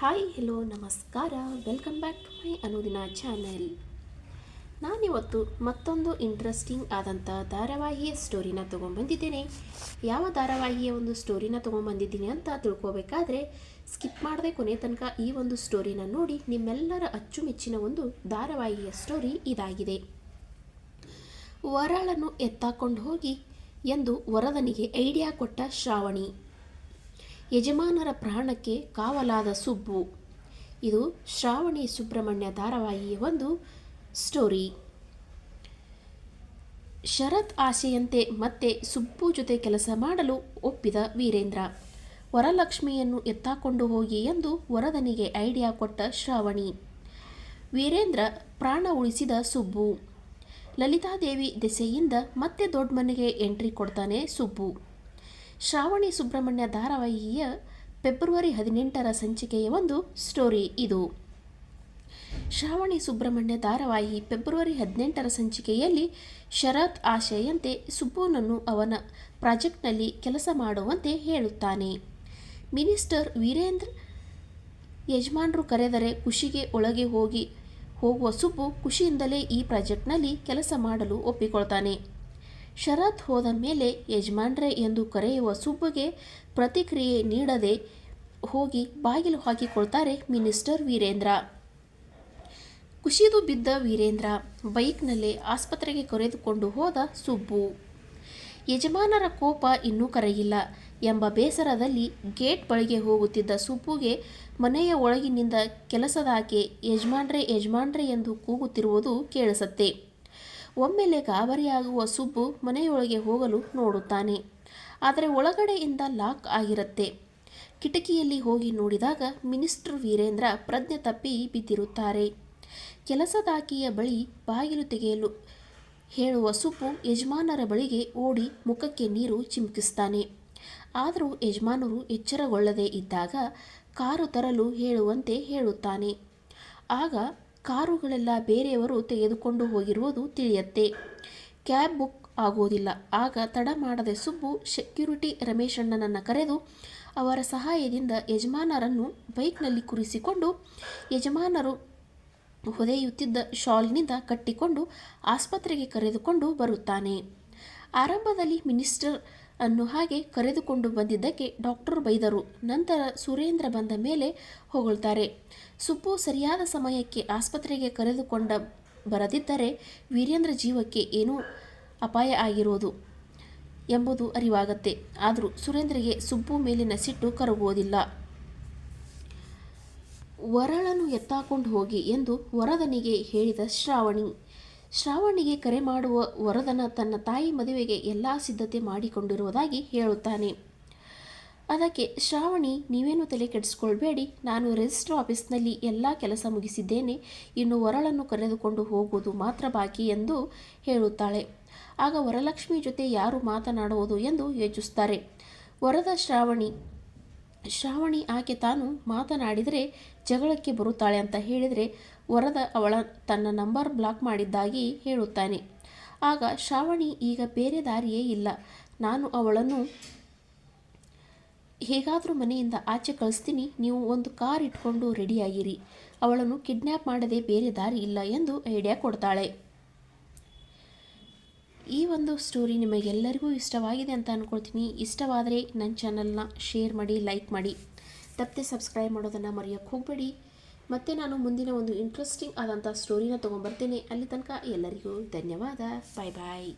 Hi hello ನಮಸ್ಕಾರ. Welcome back to my Anudina channel ನಾನಿವತ್ತು ಮತ್ತೊಂದು ಇಂಟ್ರೆಸ್ಟಿಂಗ್ ಆದಂಥ ಧಾರಾವಾಹಿಯ ಸ್ಟೋರಿನ ತೊಗೊಂಬಂದಿದ್ದೇನೆ ಯಾವ ಧಾರಾವಾಹಿಯ ಒಂದು ಸ್ಟೋರಿನ ತೊಗೊಂಬಂದಿದ್ದೀನಿ ಅಂತ ತಿಳ್ಕೋಬೇಕಾದ್ರೆ ಸ್ಕಿಪ್ ಮಾಡದೆ ಕೊನೆ ತನಕ ಈ ಒಂದು ಸ್ಟೋರಿನ ನೋಡಿ ನಿಮ್ಮೆಲ್ಲರ ಅಚ್ಚುಮೆಚ್ಚಿನ ಒಂದು ಧಾರಾವಾಹಿಯ ಸ್ಟೋರಿ ಇದಾಗಿದೆ. ವರಾಳನ್ನು ಎತ್ತಾಕೊಂಡು ಹೋಗಿ ಎಂದು ವರದನಿಗೆ ಐಡಿಯಾ ಕೊಟ್ಟ ಶ್ರಾವಣಿ. ಯಜಮಾನರ ಪ್ರಾಣಕ್ಕೆ ಕಾವಲಾದ ಸುಬ್ಬು. ಇದು ಶ್ರಾವಣಿ ಸುಬ್ರಹ್ಮಣ್ಯ ಧಾರಾವಾಹಿಯ ಒಂದು ಸ್ಟೋರಿ. ಶರತ್ ಆಸೆಯಂತೆ ಮತ್ತೆ ಸುಬ್ಬು ಜೊತೆ ಕೆಲಸ ಮಾಡಲು ಒಪ್ಪಿದ ವೀರೇಂದ್ರ. ವರಲಕ್ಷ್ಮಿಯನ್ನು ಎತ್ತಾಕೊಂಡು ಹೋಗಿ ಎಂದು ವರದನಿಗೆ ಐಡಿಯಾ ಕೊಟ್ಟ ಶ್ರಾವಣಿ. ವೀರೇಂದ್ರ ಪ್ರಾಣ ಉಳಿಸಿದ ಸುಬ್ಬು. ಲಲಿತಾದೇವಿ ದೆಸೆಯಿಂದ ಮತ್ತೆ ದೊಡ್ಡ ಮನೆಗೆ ಎಂಟ್ರಿ ಕೊಡ್ತಾನೆ ಸುಬ್ಬು. ಶ್ರಾವಣಿ ಸುಬ್ರಹ್ಮಣ್ಯ ಧಾರಾವಾಹಿಯ ಫೆಬ್ರವರಿ ಹದಿನೆಂಟರ ಸಂಚಿಕೆಯ ಒಂದು ಸ್ಟೋರಿ ಇದು. ಶ್ರಾವಣಿ ಸುಬ್ರಹ್ಮಣ್ಯ ಧಾರಾವಾಹಿ ಫೆಬ್ರವರಿ ಹದಿನೆಂಟರ ಸಂಚಿಕೆಯಲ್ಲಿ ಶರತ್ ಆಶೆಯಂತೆ ಸುಬ್ಬುನನ್ನು ಅವನ ಪ್ರಾಜೆಕ್ಟ್ನಲ್ಲಿ ಕೆಲಸ ಮಾಡುವಂತೆ ಹೇಳುತ್ತಾನೆ. ಮಿನಿಸ್ಟರ್ ವೀರೇಂದ್ರ ಯಜಮಾನರು ಕರೆದರೆ ಖುಷಿಗೆ ಒಳಗೆ ಹೋಗಿ ಹೋಗುವ ಸುಬ್ಬು ಖುಷಿಯಿಂದಲೇ ಈ ಪ್ರಾಜೆಕ್ಟ್ನಲ್ಲಿ ಕೆಲಸ ಮಾಡಲು ಒಪ್ಪಿಕೊಳ್ತಾನೆ. ಶರತ್ ಹೋದ ಮೇಲೆ ಯಜಮಾನ್ರೆ ಎಂದು ಕರೆಯುವ ಸುಬ್ಬಗೆ ಪ್ರತಿಕ್ರಿಯೆ ನೀಡದೆ ಹೋಗಿ ಬಾಗಿಲು ಹಾಕಿಕೊಳ್ತಾರೆ ಮಿನಿಸ್ಟರ್ ವೀರೇಂದ್ರ. ಕುಸಿದು ಬಿದ್ದ ವೀರೇಂದ್ರ ಬೈಕ್ನಲ್ಲೇ ಆಸ್ಪತ್ರೆಗೆ ಕರೆದುಕೊಂಡು ಹೋದ ಸುಬ್ಬು. ಯಜಮಾನರ ಕೋಪ ಇನ್ನೂ ಕರೆಯಿಲ್ಲ ಎಂಬ ಬೇಸರದಲ್ಲಿ ಗೇಟ್ ಬಳಿಗೆ ಹೋಗುತ್ತಿದ್ದ ಸುಬ್ಬುಗೆ ಮನೆಯ ಒಳಗಿನಿಂದ ಕೆಲಸದಾಕೆ ಯಜಮಾನ್ರೆ ಯಜಮಾನ್ರೆ ಎಂದು ಕೂಗುತ್ತಿರುವುದು ಕೇಳಿಸತ್ತೆ ಒಮ್ಮೆಲೆ ಗಾಬರಿಯಾಗುವ ಸುಬ್ಬು ಮನೆಯೊಳಗೆ ಹೋಗಲು ನೋಡುತ್ತಾನೆ. ಆದರೆ ಒಳಗಡೆಯಿಂದ ಲಾಕ್ ಆಗಿರುತ್ತೆ. ಕಿಟಕಿಯಲ್ಲಿ ಹೋಗಿ ನೋಡಿದಾಗ ಮಿನಿಸ್ಟರ್ ವೀರೇಂದ್ರ ಪ್ರಜ್ಞೆ ತಪ್ಪಿ ಬಿದ್ದಿರುತ್ತಾರೆ. ಕೆಲಸದಾಕಿಯ ಬಳಿ ಬಾಗಿಲು ತೆಗೆಯಲು ಹೇಳುವ ಸುಬ್ಬು ಯಜಮಾನರ ಬಳಿಗೆ ಓಡಿ ಮುಖಕ್ಕೆ ನೀರು ಚಿಮುಕಿಸ್ತಾನೆ. ಆದರೂ ಯಜಮಾನರು ಎಚ್ಚರಗೊಳ್ಳದೇ ಇದ್ದಾಗ ಕಾರು ತರಲು ಹೇಳುವಂತೆ ಹೇಳುತ್ತಾನೆ. ಆಗ ಕಾರುಗಳೆಲ್ಲ ಬೇರೆಯವರು ತೆಗೆದುಕೊಂಡು ಹೋಗಿರುವುದು ತಿಳಿಯತ್ತೆ. ಕ್ಯಾಬ್ ಬುಕ್ ಆಗೋದಿಲ್ಲ ಆಗ ತಡ ಮಾಡದೆ ಸುಬ್ಬು ಸೆಕ್ಯೂರಿಟಿ ರಮೇಶಣ್ಣನನ್ನು ಕರೆದು ಅವರ ಸಹಾಯದಿಂದ ಯಜಮಾನರನ್ನು ಬೈಕ್ನಲ್ಲಿ ಕುರಿಸಿಕೊಂಡು ಯಜಮಾನರು ಹೊದೆಯುತ್ತಿದ್ದ ಶಾಲ್ನಿಂದ ಕಟ್ಟಿಕೊಂಡು ಆಸ್ಪತ್ರೆಗೆ ಕರೆದುಕೊಂಡು ಬರುತ್ತಾನೆ. ಆರಂಭದಲ್ಲಿ ಮಿನಿಸ್ಟರ್ ಅನ್ನು ಹಾಗೆ ಕರೆದುಕೊಂಡು ಬಂದಿದ್ದಕ್ಕೆ ಡಾಕ್ಟರ್ ಬೈದರು. ನಂತರ ಸುರೇಂದ್ರ ಬಂದ ಮೇಲೆ ಹೊಗಳ್ತಾರೆ. ಸುಬ್ಬು ಸರಿಯಾದ ಸಮಯಕ್ಕೆ ಆಸ್ಪತ್ರೆಗೆ ಕರೆದುಕೊಂಡ ಬರದಿದ್ದರೆ ವೀರೇಂದ್ರ ಜೀವಕ್ಕೆ ಏನೂ ಅಪಾಯ ಆಗಿರೋದು ಎಂಬುದು ಅರಿವಾಗತ್ತೆ. ಆದರೂ ಸುರೇಂದ್ರಗೆ ಸುಬ್ಬು ಮೇಲಿನ ಸಿಟ್ಟು ಕರಗುವುದಿಲ್ಲ. ವರಳನ್ನು ಎತ್ತಾಕೊಂಡು ಹೋಗಿ ಎಂದು ವರದನಿಗೆ ಹೇಳಿದ ಶ್ರಾವಣಿ ಶ್ರಾವಣಿಗೆ ಕರೆ ಮಾಡುವ ವರದನ ತನ್ನ ತಾಯಿ ಮದುವೆಗೆ ಎಲ್ಲ ಸಿದ್ಧತೆ ಮಾಡಿಕೊಂಡಿರುವುದಾಗಿ ಹೇಳುತ್ತಾನೆ. ಅದಕ್ಕೆ, ಶ್ರಾವಣಿ, ನೀವೇನು ತಲೆ ಕೆಡಿಸ್ಕೊಳ್ಬೇಡಿ. ನಾನು ರಿಜಿಸ್ಟರ್ ಆಫೀಸ್ನಲ್ಲಿ ಎಲ್ಲ ಕೆಲಸ ಮುಗಿಸಿದ್ದೇನೆ. ಇನ್ನು ವರಳನ್ನು ಕರೆದುಕೊಂಡು ಹೋಗುವುದು ಮಾತ್ರ ಬಾಕಿ ಎಂದು ಹೇಳುತ್ತಾಳೆ. ಆಗ ವರಲಕ್ಷ್ಮಿ ಜೊತೆ ಯಾರು ಮಾತನಾಡುವುದು ಎಂದು ಯೋಚಿಸುತ್ತಾರೆ. ವರದ ಶ್ರಾವಣಿ ಶ್ರಾವಣಿ ಆಕೆ ತಾನು ಮಾತನಾಡಿದರೆ ಜಗಳಕ್ಕೆ ಬರುತ್ತಾಳೆ ಅಂತ ಹೇಳಿದರೆ ವರದ ಅವಳ ತನ್ನ ನಂಬರ್ ಬ್ಲಾಕ್ ಮಾಡಿದ್ದಾಗಿ ಹೇಳುತ್ತಾನೆ. ಆಗ ಶ್ರಾವಣಿ ಈಗ ಬೇರೆ ದಾರಿಯೇ ಇಲ್ಲ. ನಾನು ಅವಳನ್ನು ಹೇಗಾದರೂ ಮನೆಯಿಂದ ಆಚೆ ಕಳಿಸ್ತೀನಿ. ನೀವು ಒಂದು ಕಾರ್ ಇಟ್ಕೊಂಡು ರೆಡಿಯಾಗಿರಿ. ಅವಳನ್ನು ಕಿಡ್ನ್ಯಾಪ್ ಮಾಡದೆ ಬೇರೆ ದಾರಿ ಇಲ್ಲ ಎಂದು ಐಡಿಯಾ ಕೊಡ್ತಾಳೆ. ಈ ಒಂದು ಸ್ಟೋರಿ ನಿಮಗೆಲ್ಲರಿಗೂ ಇಷ್ಟವಾಗಿದೆ ಅಂತ ಅಂದ್ಕೊಳ್ತೀನಿ ಇಷ್ಟವಾದರೆ ನನ್ನ ಚಾನಲ್ನ ಶೇರ್ ಮಾಡಿ ಲೈಕ್ ಮಾಡಿ. ತಪ್ಪದೆ ಸಬ್ಸ್ಕ್ರೈಬ್ ಮಾಡೋದನ್ನು ಮರೆಯೋಕ್ಕೆ ಹೋಗಬೇಡಿ. ಮತ್ತೆ ನಾನು ಮುಂದಿನ ಒಂದು ಇಂಟ್ರೆಸ್ಟಿಂಗ್ ಆದಂಥ ಸ್ಟೋರಿನ ತೊಗೊಂಬರ್ತೇನೆ. ಅಲ್ಲಿ ತನಕ ಎಲ್ಲರಿಗೂ ಧನ್ಯವಾದ. ಬಾಯ್ ಬಾಯ್